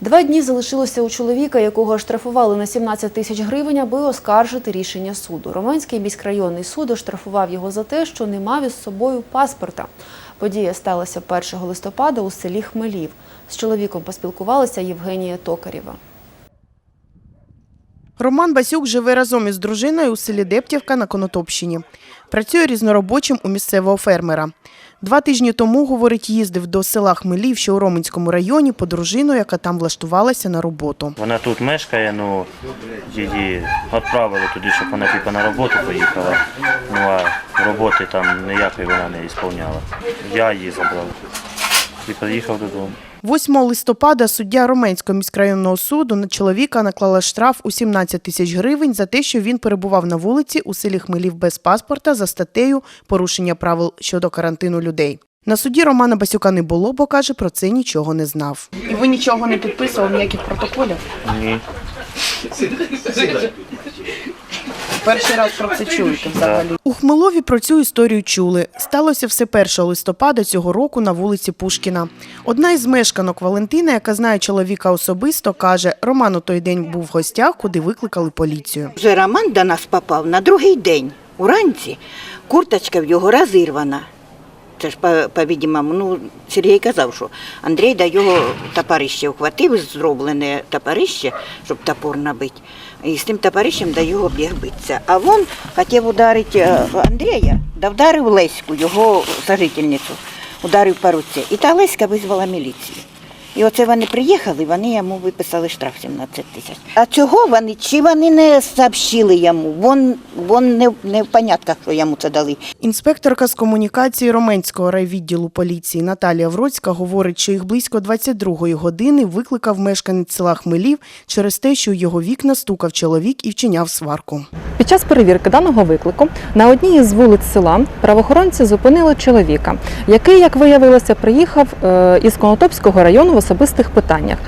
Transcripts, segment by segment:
Два дні залишилося у чоловіка, якого штрафували на 17 тисяч гривень, аби оскаржити рішення суду. Романський міськрайонний суд оштрафував його за те, що не мав із собою паспорта. Подія сталася 1 листопада у селі Хмелів. З чоловіком поспілкувалася Євгенія Токарєва. Роман Басюк живе разом із дружиною у селі Дептівка на Конотопщині. Працює різноробочим у місцевого фермера. Два тижні тому, говорить, їздив до села Хмелів, що у Роменському районі, по дружину, яка там влаштувалася на роботу. Вона тут мешкає, ну її відправили туди, щоб вона типу, на роботу поїхала. Ну а роботи там ніякої вона не ісполняла. Я її забрав і поїхав додому. 8 листопада суддя Роменського міськрайонного суду на чоловіка наклала штраф у 17 тисяч гривень за те, що він перебував на вулиці у селі Хмелів без паспорта за статтею порушення правил щодо карантину людей. На суді Романа Басюка не було, бо каже, про це нічого не знав. І ви нічого не підписували, ніяких протоколів? Ні. Перший раз про це чуєте взагалі. У Хмелові про цю історію чули. Сталося все 1 листопада цього року на вулиці Пушкіна. Одна із мешканок Валентина, яка знає чоловіка особисто, каже, Роман у той день був в гостях, куди викликали поліцію. Вже Роман до нас попав на другий день. Уранці курточка в його розірвана. Це ж, по- по-відімому, ну, Сергій казав, що Андрій до його топорище ухватив, зроблене топорище, щоб топор набити. І з тим топорищем до його біг битися. А він хотів ударити е, Андрія, да вдарив Леську, його сожительницю, ударив по руці. І та Леська визвала міліцію. І оце вони приїхали, вони йому виписали штраф 17 тисяч. А цього вони, чи вони не сообщили йому? Вон, вон не, не в понятках, що йому це дали. Інспекторка з комунікації Роменського райвідділу поліції Наталія Вроцька говорить, що їх близько 22-ї години викликав мешканець села Хмелів через те, що у його вікна стукав чоловік і вчиняв сварку. Під час перевірки даного виклику на одній із вулиць села правоохоронці зупинили чоловіка, який, як виявилося, приїхав е, із Конотопського району в особистих питаннях.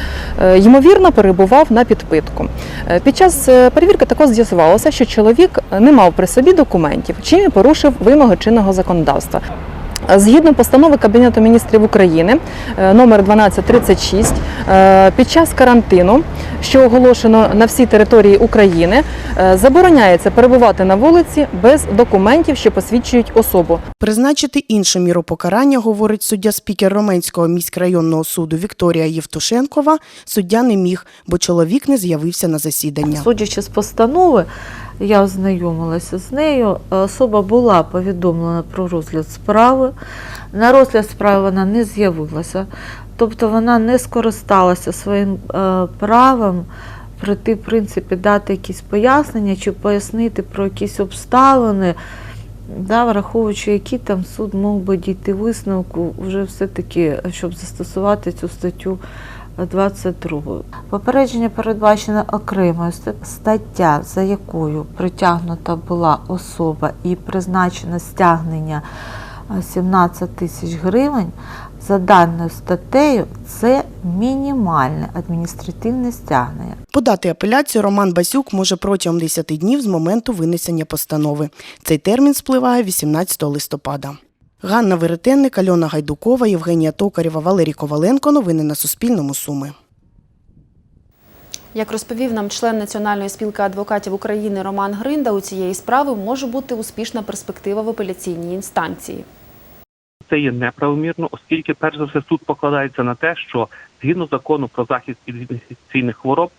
Е, Ймовірно, перебував на підпитку. Е, Під час перевірки також з'ясувалося, що чоловік не мав при собі документів, чим і порушив вимоги чинного законодавства. Згідно постанови Кабінету міністрів України номер 1236, е, під час карантину, що оголошено на всій території України, е, забороняється перебувати на вулиці без документів, що посвідчують особу. Призначити іншу міру покарання, говорить суддя спікер Роменського міськрайонного суду Вікторія Євтушенкова, суддя не міг, бо чоловік не з'явився на засідання. Судячи з постанови, я ознайомилася з нею. Особа була повідомлена про розгляд справи. На розгляд справи вона не з'явилася, тобто вона не скористалася своїм е, правом прийти, в принципі, дати якісь пояснення чи пояснити про якісь обставини, да, враховуючи, які там суд мог би дійти висновку, вже все-таки, щоб застосувати цю статтю 22. Попередження передбачено окремою стаття, за якою притягнута була особа і призначено стягнення е, 17 тисяч гривень. За даною статтею це мінімальне адміністративне стягнення. Подати апеляцію Роман Басюк може протягом 10 днів з моменту винесення постанови. Цей термін спливає 18 листопада. Ганна Веретенник, Альона Гайдукова, Євгенія Токарєва, Валерій Коваленко. Новини на Суспільному. Суми. Як розповів нам член Національної спілки адвокатів України Роман Гринда, у цієї справи може бути успішна перспектива в апеляційній інстанції. Це є неправомірно, оскільки перш за все суд покладається на те, що згідно закону про захист від інфекційних хвороб,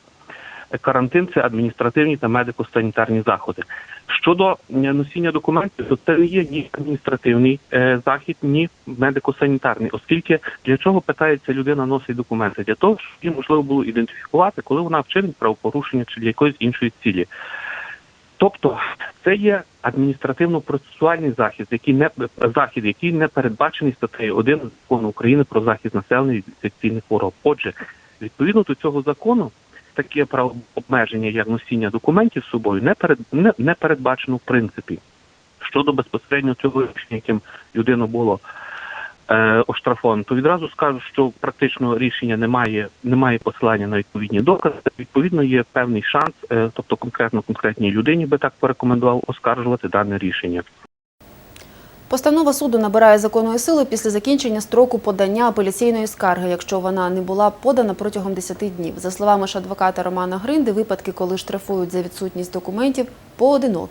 е, карантин це адміністративні та медико-санітарні заходи. Щодо носіння документів, то це не є ні адміністративний е, захід, ні медико-санітарний, оскільки для чого питається людина носить документи? Для того, щоб її можливо було ідентифікувати, коли вона вчинить правопорушення чи для якоїсь іншої цілі. Тобто це є адміністративно-процесуальний захід, який не захід, який не передбачений статтею 1 закону України про захист населення від інфекційних хвороб. Отже, відповідно до цього закону, таке правообмеження, як носіння документів з собою, не перед не, не передбачено в принципі. Щодо безпосередньо цього рішення, яким людину було е, оштрафовано, то відразу скажу, що практично рішення немає, немає посилання на відповідні докази. Відповідно, є певний шанс, е, тобто конкретно конкретній людині би так порекомендував оскаржувати дане рішення. Постанова суду набирає законної сили після закінчення строку подання апеляційної скарги, якщо вона не була подана протягом 10 днів. За словами ж адвоката Романа Гринди, випадки, коли штрафують за відсутність документів, поодинокі.